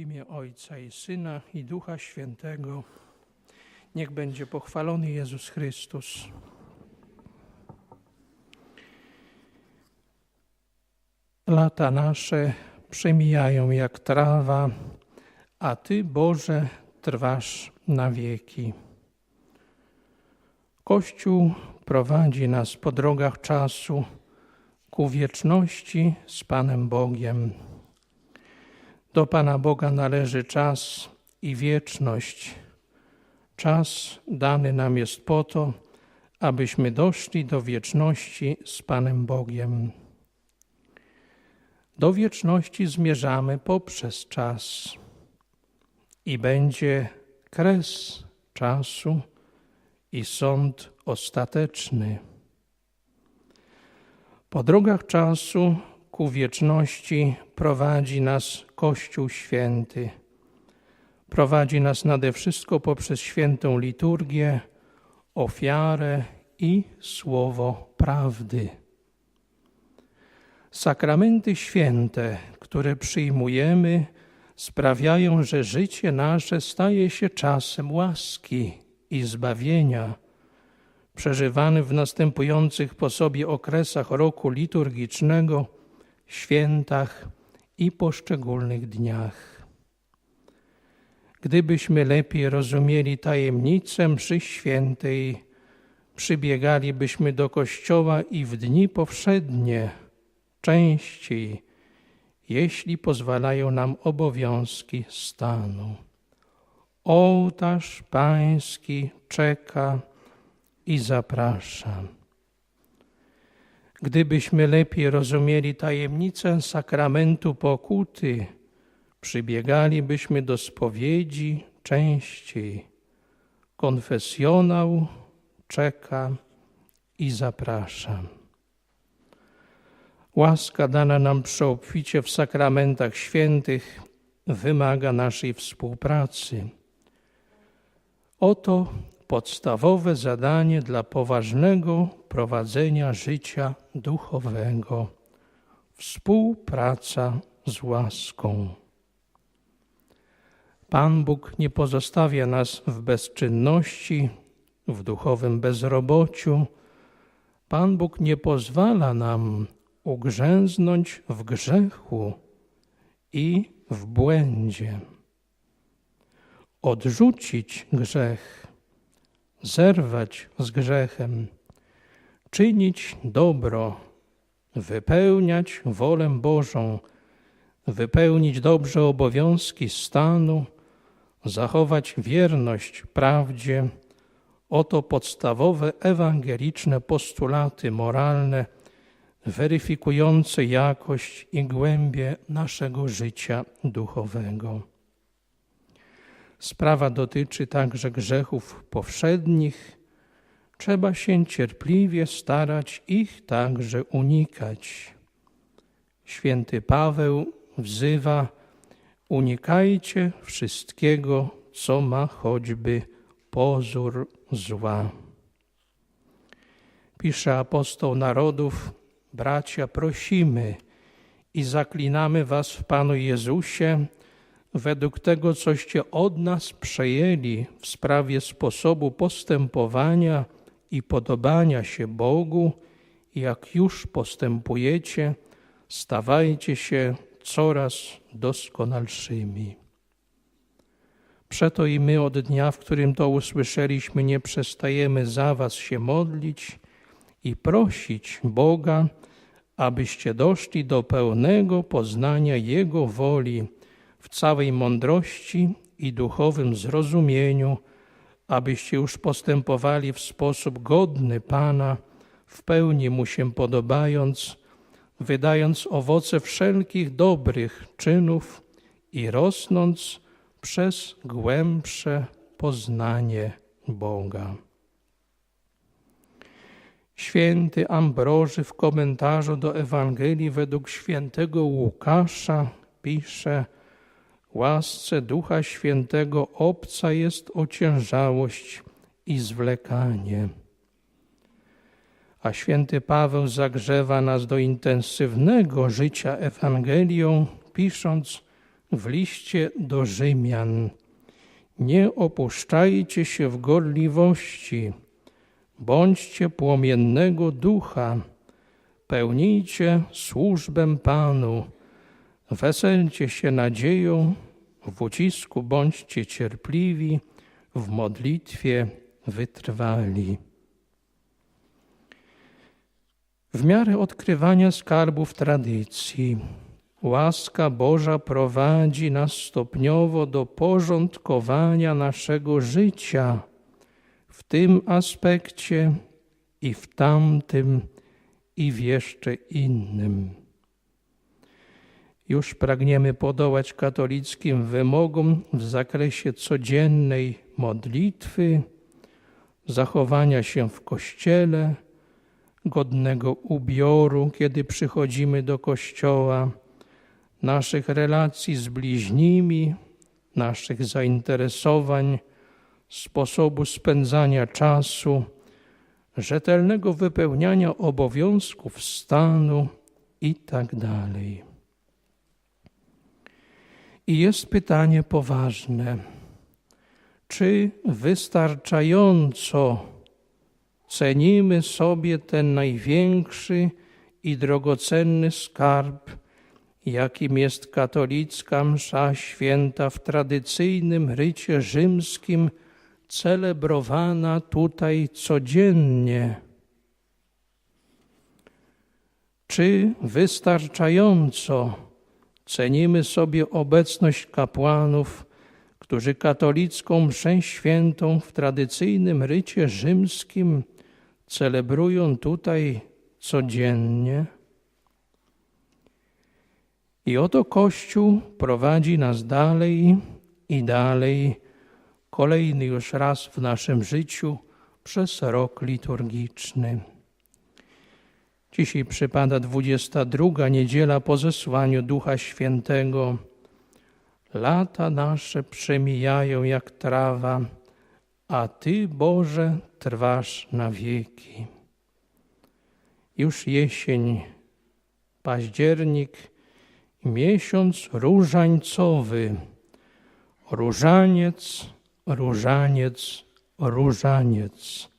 imię Ojca i Syna i Ducha Świętego. Niech będzie pochwalony Jezus Chrystus. Lata nasze przemijają jak trawa, a Ty, Boże, trwasz na wieki. Kościół prowadzi nas po drogach czasu ku wieczności z Panem Bogiem. Do Pana Boga należy czas i wieczność. Czas dany nam jest po to, abyśmy doszli do wieczności z Panem Bogiem. Do wieczności zmierzamy poprzez czas i będzie kres czasu i sąd ostateczny. Po drogach czasu ku wieczności prowadzi nas Kościół Święty. Prowadzi nas nade wszystko poprzez świętą liturgię, ofiarę i słowo prawdy. Sakramenty święte, które przyjmujemy, sprawiają, że życie nasze staje się czasem łaski i zbawienia, przeżywany w następujących po sobie okresach roku liturgicznego, świętach i poszczególnych dniach. Gdybyśmy lepiej rozumieli tajemnicę mszy świętej, przybiegalibyśmy do kościoła i w dni powszednie, częściej, jeśli pozwalają nam obowiązki stanu. Ołtarz Pański czeka i zaprasza. Gdybyśmy lepiej rozumieli tajemnicę sakramentu pokuty, przybiegalibyśmy do spowiedzi częściej. Konfesjonał czeka i zaprasza. Łaska dana nam przy obficie w sakramentach świętych wymaga naszej współpracy. Oto podstawowe zadanie dla poważnego prowadzenia życia duchowego współpraca z łaską. Pan Bóg nie pozostawia nas w bezczynności, w duchowym bezrobociu. Pan Bóg nie pozwala nam ugrzęznąć w grzechu i w błędzie. Odrzucić grzech, zerwać z grzechem, czynić dobro, wypełniać wolę Bożą, wypełnić dobrze obowiązki stanu, zachować wierność prawdzie. Oto podstawowe ewangeliczne postulaty moralne weryfikujące jakość i głębię naszego życia duchowego. Sprawa dotyczy także grzechów powszednich. Trzeba się cierpliwie starać ich także unikać. Święty Paweł wzywa: unikajcie wszystkiego, co ma choćby pozór zła. Pisze apostoł narodów bracia, prosimy i zaklinamy Was w Panu Jezusie, według tego, coście od nas przejęli w sprawie sposobu postępowania i podobania się Bogu, jak już postępujecie, stawajcie się coraz doskonalszymi. Przeto i my od dnia, w którym to usłyszeliśmy, nie przestajemy za Was się modlić i prosić Boga, abyście doszli do pełnego poznania Jego woli w całej mądrości i duchowym zrozumieniu, abyście już postępowali w sposób godny Pana, w pełni Mu się podobając, wydając owoce wszelkich dobrych czynów i rosnąc przez głębsze poznanie Boga. Święty Ambroży w komentarzu do Ewangelii według świętego Łukasza pisze: Łasce Ducha Świętego obca jest ociężałość i zwlekanie. A święty Paweł zagrzewa nas do intensywnego życia Ewangelią, pisząc, w liście do Rzymian. Nie opuszczajcie się w gorliwości, bądźcie płomiennego ducha, pełnijcie służbę Panu, weselcie się nadzieją, w ucisku bądźcie cierpliwi, w modlitwie wytrwali. W miarę odkrywania skarbów tradycji, łaska Boża prowadzi nas stopniowo do porządkowania naszego życia w tym aspekcie i w tamtym i w jeszcze innym. Już pragniemy podołać katolickim wymogom w zakresie codziennej modlitwy, zachowania się w kościele, godnego ubioru, kiedy przychodzimy do kościoła, naszych relacji z bliźnimi, naszych zainteresowań, sposobu spędzania czasu, rzetelnego wypełniania obowiązków stanu itd. I jest pytanie poważne: czy wystarczająco cenimy sobie ten największy i drogocenny skarb, jakim jest katolicka msza święta w tradycyjnym rycie rzymskim, celebrowana tutaj codziennie. Czy wystarczająco cenimy sobie obecność kapłanów, którzy katolicką mszę świętą w tradycyjnym rycie rzymskim celebrują tutaj codziennie? I oto Kościół prowadzi nas dalej i dalej, kolejny już raz w naszym życiu przez rok liturgiczny. Dzisiaj przypada 22 niedziela po zesłaniu Ducha Świętego. Lata nasze przemijają jak trawa, a Ty, Boże, trwasz na wieki. Już jesień, październik, miesiąc różańcowy. Różaniec, różaniec, różaniec.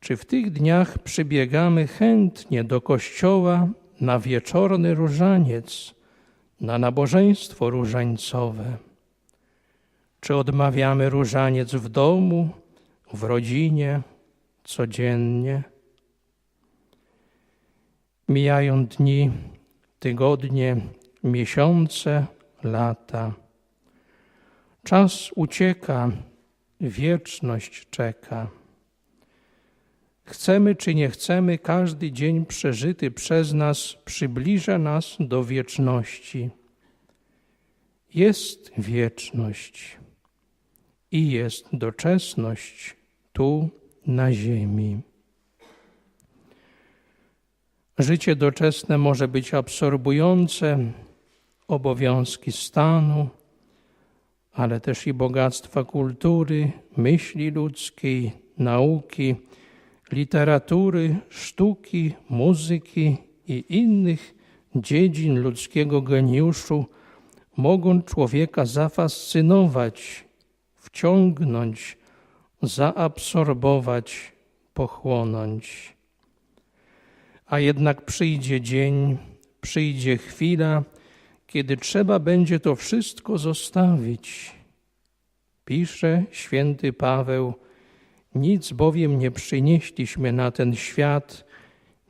Czy w tych dniach przybiegamy chętnie do kościoła na wieczorny różaniec, na nabożeństwo różańcowe? Czy odmawiamy różaniec w domu, w rodzinie, codziennie? Mijają dni, tygodnie, miesiące, lata. Czas ucieka, wieczność czeka. Chcemy czy nie chcemy, każdy dzień przeżyty przez nas przybliża nas do wieczności. Jest wieczność i jest doczesność tu na ziemi. Życie doczesne może być absorbujące, obowiązki stanu, ale też i bogactwa kultury, myśli ludzkiej, nauki, literatury, sztuki, muzyki i innych dziedzin ludzkiego geniuszu mogą człowieka zafascynować, wciągnąć, zaabsorbować, pochłonąć. A jednak przyjdzie dzień, przyjdzie chwila, kiedy trzeba będzie to wszystko zostawić. Pisze święty Paweł, nic bowiem nie przynieśliśmy na ten świat,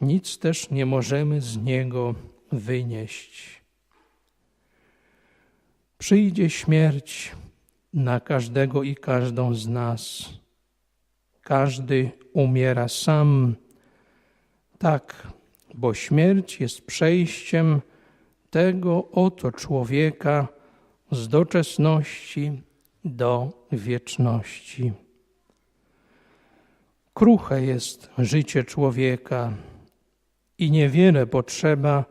nic też nie możemy z niego wynieść. Przyjdzie śmierć na każdego i każdą z nas. Każdy umiera sam. Tak, bo śmierć jest przejściem tego oto człowieka z doczesności do wieczności. Kruche jest życie człowieka i niewiele potrzeba,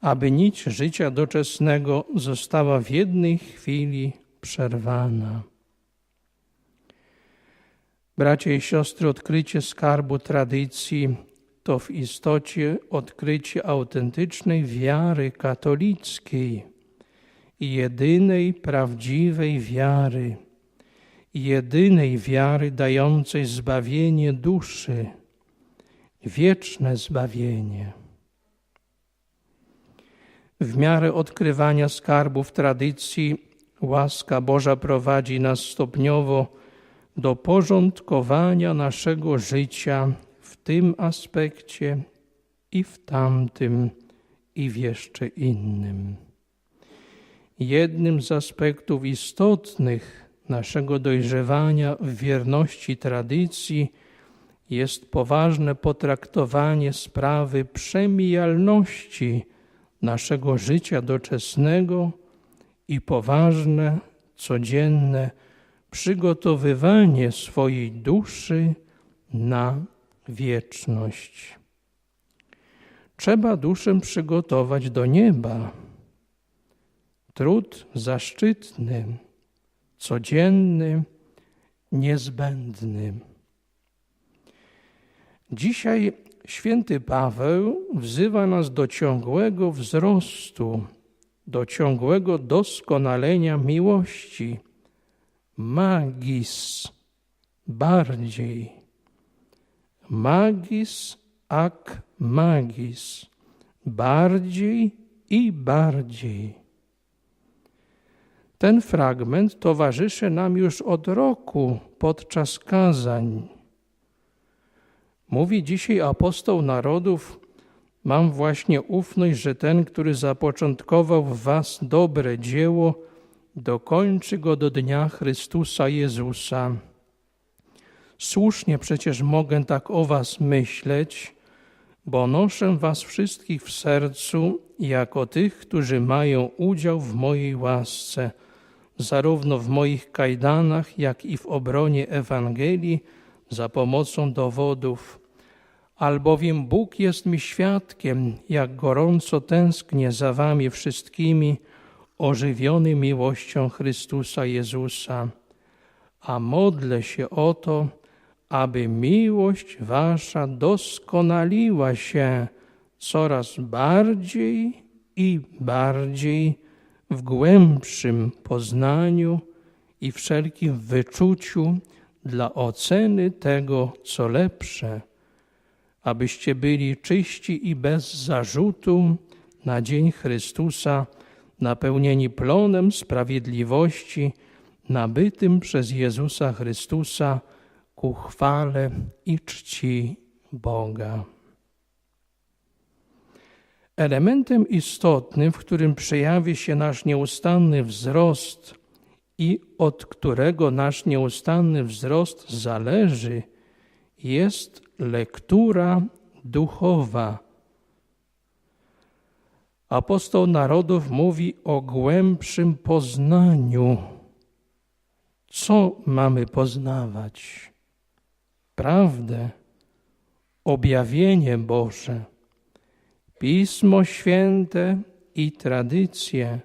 aby nić życia doczesnego została w jednej chwili przerwana. Bracia i siostry, odkrycie skarbu tradycji to w istocie odkrycie autentycznej wiary katolickiej jedynej prawdziwej wiary, jedynej wiary dającej zbawienie duszy, wieczne zbawienie. W miarę odkrywania skarbów tradycji, łaska Boża prowadzi nas stopniowo do porządkowania naszego życia w tym aspekcie i w tamtym i w jeszcze innym. Jednym z aspektów istotnych naszego dojrzewania w wierności tradycji jest poważne potraktowanie sprawy przemijalności naszego życia doczesnego i poważne, codzienne przygotowywanie swojej duszy na wieczność. Trzeba duszę przygotować do nieba. Trud zaszczytny, codzienny, niezbędny. Dzisiaj święty Paweł wzywa nas do ciągłego wzrostu, do ciągłego doskonalenia miłości. Magis, bardziej. Magis ak magis, bardziej i bardziej. Ten fragment towarzyszy nam już od roku podczas kazań. Mówi dzisiaj apostoł narodów: Mam właśnie ufność, że ten, który zapoczątkował w Was dobre dzieło, dokończy go do dnia Chrystusa Jezusa. Słusznie przecież mogę tak o Was myśleć, bo noszę Was wszystkich w sercu jako tych, którzy mają udział w mojej łasce, zarówno w moich kajdanach, jak i w obronie Ewangelii za pomocą dowodów. Albowiem Bóg jest mi świadkiem, jak gorąco tęsknię za Wami wszystkimi, ożywiony miłością Chrystusa Jezusa. A modlę się o to, aby miłość wasza doskonaliła się coraz bardziej i bardziej w głębszym poznaniu i wszelkim wyczuciu dla oceny tego, co lepsze, abyście byli czyści i bez zarzutu na dzień Chrystusa, napełnieni plonem sprawiedliwości, nabytym przez Jezusa Chrystusa, ku chwale i czci Boga. Elementem istotnym, w którym przejawi się nasz nieustanny wzrost i od którego nasz nieustanny wzrost zależy, jest lektura duchowa. Apostoł narodów mówi o głębszym poznaniu. Co mamy poznawać? prawdę, objawienie Boże, Pismo Święte i tradycje.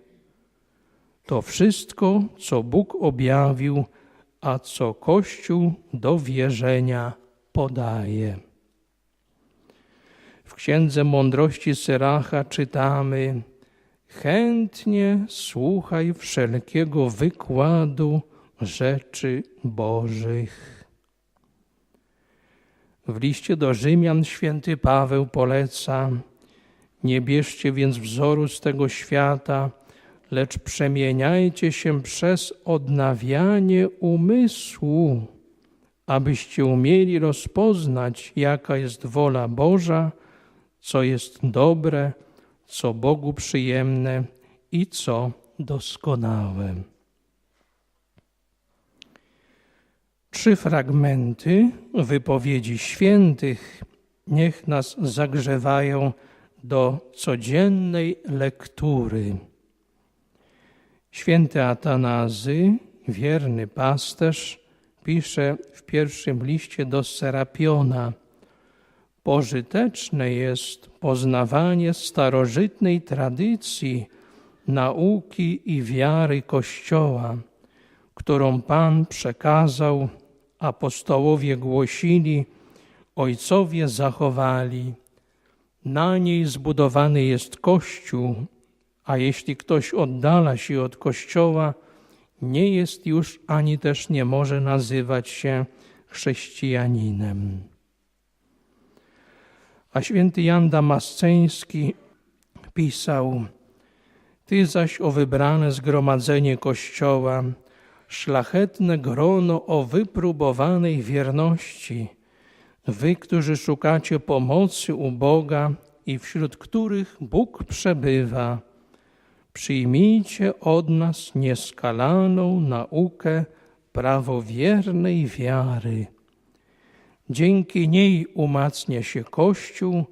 To wszystko, co Bóg objawił, a co Kościół do wierzenia podaje. W Księdze Mądrości Syracha czytamy: Chętnie słuchaj wszelkiego wykładu rzeczy Bożych. W liście do Rzymian święty Paweł poleca: Nie bierzcie więc wzoru z tego świata, lecz przemieniajcie się przez odnawianie umysłu, abyście umieli rozpoznać, jaka jest wola Boża, co jest dobre, co Bogu przyjemne i co doskonałe. Trzy fragmenty wypowiedzi świętych niech nas zagrzewają do codziennej lektury. Święty Atanazy, wierny pasterz, pisze w pierwszym liście do Serapiona: Pożyteczne jest poznawanie starożytnej tradycji, nauki i wiary Kościoła, którą Pan przekazał apostołowie głosili, ojcowie zachowali. Na niej zbudowany jest Kościół, A jeśli ktoś oddala się od Kościoła, nie jest już ani też nie może nazywać się chrześcijaninem. A święty Jan Damasceński pisał: Ty zaś o wybrane zgromadzenie Kościoła, szlachetne grono o wypróbowanej wierności, wy, którzy szukacie pomocy u Boga i wśród których Bóg przebywa, przyjmijcie od nas nieskalaną naukę prawowiernej wiary. Dzięki niej umacnia się Kościół,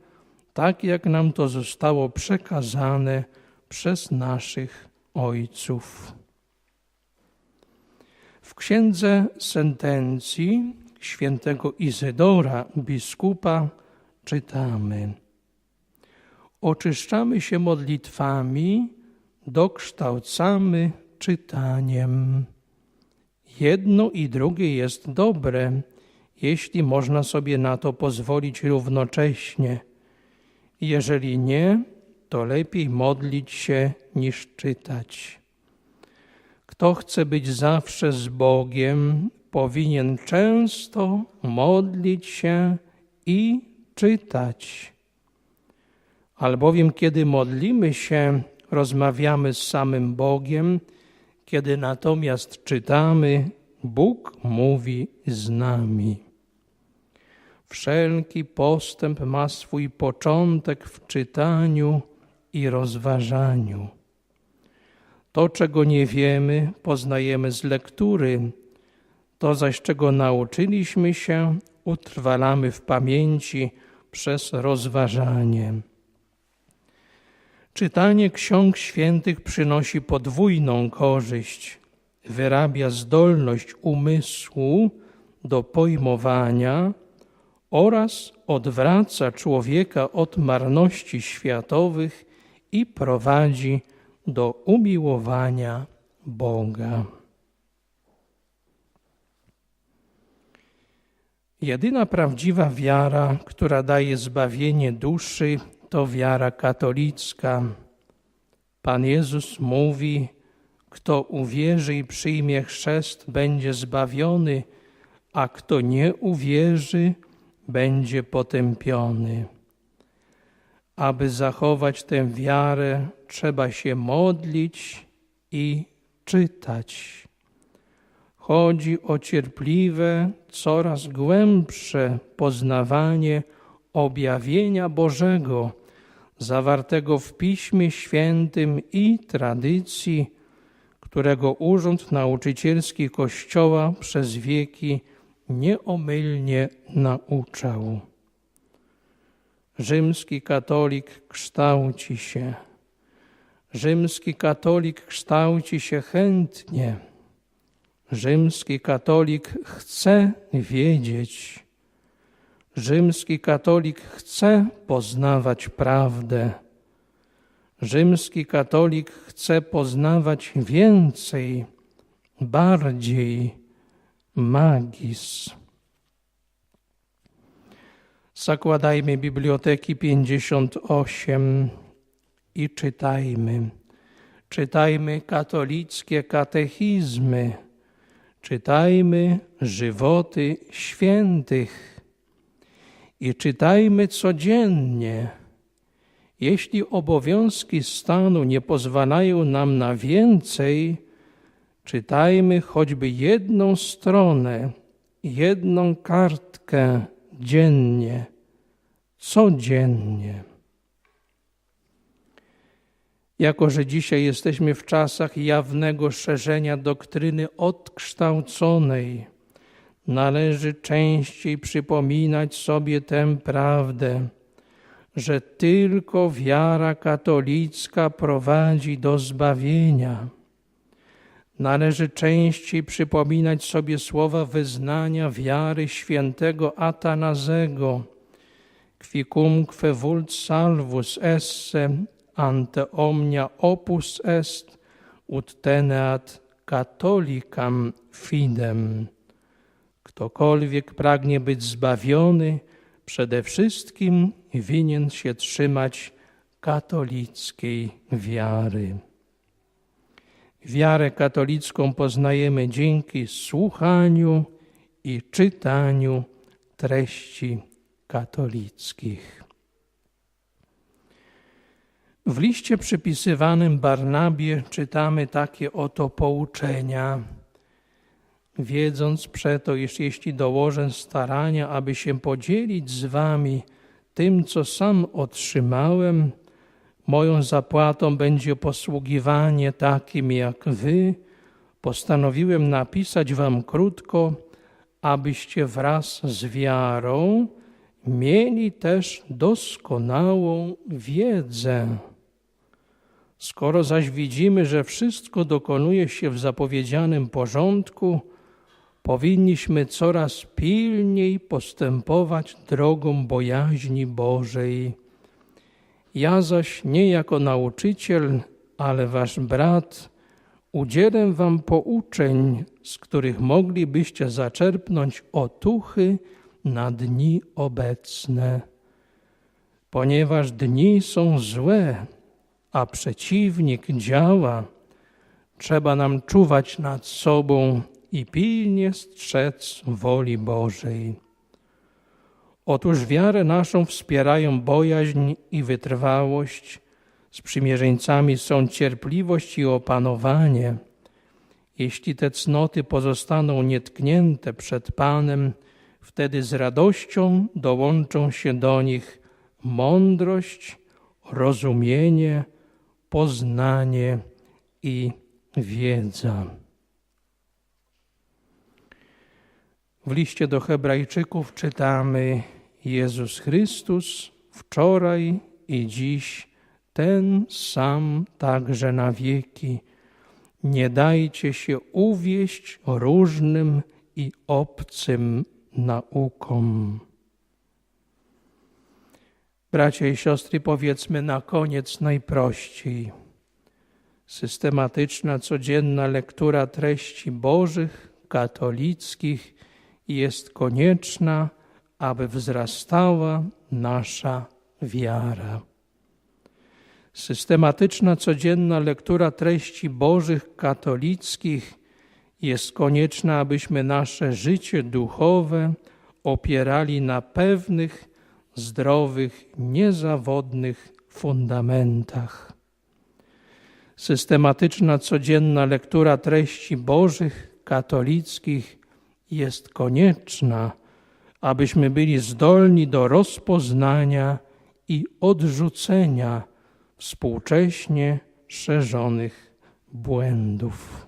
tak jak nam to zostało przekazane przez naszych ojców. W księdze sentencji świętego Izydora, biskupa, czytamy: Oczyszczamy się modlitwami, dokształcamy czytaniem. Jedno i drugie jest dobre, jeśli można sobie na to pozwolić równocześnie. Jeżeli nie, to lepiej modlić się niż czytać. Kto chce być zawsze z Bogiem, powinien często modlić się i czytać. Albowiem, kiedy modlimy się, rozmawiamy z samym Bogiem, kiedy natomiast czytamy, Bóg mówi z nami. Wszelki postęp ma swój początek w czytaniu i rozważaniu. To, czego nie wiemy, poznajemy z lektury, to zaś, czego nauczyliśmy się, utrwalamy w pamięci przez rozważanie. Czytanie ksiąg świętych przynosi podwójną korzyść. Wyrabia zdolność umysłu do pojmowania oraz odwraca człowieka od marności światowych i prowadzi do umiłowania Boga. Jedyna prawdziwa wiara, która daje zbawienie duszy, to wiara katolicka. Pan Jezus mówi: Kto uwierzy i przyjmie chrzest, będzie zbawiony, a kto nie uwierzy, będzie potępiony. Aby zachować tę wiarę, trzeba się modlić i czytać. Chodzi o cierpliwe, coraz głębsze poznawanie objawienia Bożego, zawartego w Piśmie Świętym i tradycji, którego urząd nauczycielski Kościoła przez wieki nieomylnie nauczał. Rzymski katolik kształci się. Rzymski katolik kształci się chętnie. Rzymski katolik chce wiedzieć. Rzymski katolik chce poznawać prawdę. Rzymski katolik chce poznawać więcej, bardziej magis. Zakładajmy Biblioteki 58 i czytajmy. Czytajmy katolickie katechizmy, czytajmy żywoty świętych i czytajmy codziennie. Jeśli obowiązki stanu nie pozwalają nam na więcej, czytajmy choćby jedną stronę, jedną kartkę dziennie, codziennie. Jako, że dzisiaj jesteśmy w czasach jawnego szerzenia doktryny odkształconej, należy częściej przypominać sobie tę prawdę, że tylko wiara katolicka prowadzi do zbawienia. Należy częściej przypominać sobie słowa wyznania wiary świętego Atanazego, quicumque vult salvus esse ante omnia opus est ut teneat katolikam fidem. Ktokolwiek pragnie być zbawiony, przede wszystkim winien się trzymać katolickiej wiary. Wiarę katolicką poznajemy dzięki słuchaniu i czytaniu treści katolickich. W liście przypisywanym Barnabie czytamy takie oto pouczenia. Wiedząc przeto, iż jeśli dołożę starania, aby się podzielić z wami tym, co sam otrzymałem, moją zapłatą będzie posługiwanie takim jak wy, postanowiłem napisać wam krótko, abyście wraz z wiarą mieli też doskonałą wiedzę. Skoro zaś widzimy, że wszystko dokonuje się w zapowiedzianym porządku, powinniśmy coraz pilniej postępować drogą bojaźni Bożej. Ja zaś nie jako nauczyciel, ale wasz brat, udzielę wam pouczeń, z których moglibyście zaczerpnąć otuchy na dni obecne. Ponieważ dni są złe, a przeciwnik działa, trzeba nam czuwać nad sobą i pilnie strzec woli Bożej. Otóż wiarę naszą wspierają bojaźń i wytrwałość, sprzymierzeńcami są cierpliwość i opanowanie. Jeśli te cnoty pozostaną nietknięte przed Panem, wtedy z radością dołączą się do nich mądrość, rozumienie, poznanie i wiedza. W liście do Hebrajczyków czytamy: Jezus Chrystus wczoraj i dziś ten sam także na wieki. Nie dajcie się uwieść różnym i obcym naukom. Bracia i siostry, powiedzmy na koniec najprościej. Systematyczna, codzienna lektura treści Bożych, katolickich jest konieczna, aby wzrastała nasza wiara. Systematyczna, codzienna lektura treści Bożych, katolickich jest konieczna, abyśmy nasze życie duchowe opierali na pewnych, zdrowych, niezawodnych fundamentach. Systematyczna, codzienna lektura treści Bożych, katolickich jest konieczna, abyśmy byli zdolni do rozpoznania i odrzucenia współcześnie szerzonych błędów.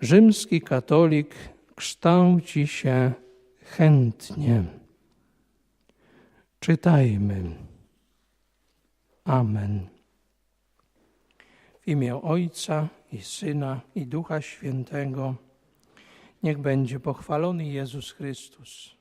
Rzymski katolik kształci się chętnie. Czytajmy. Amen. W imię Ojca i Syna i Ducha Świętego niech będzie pochwalony Jezus Chrystus.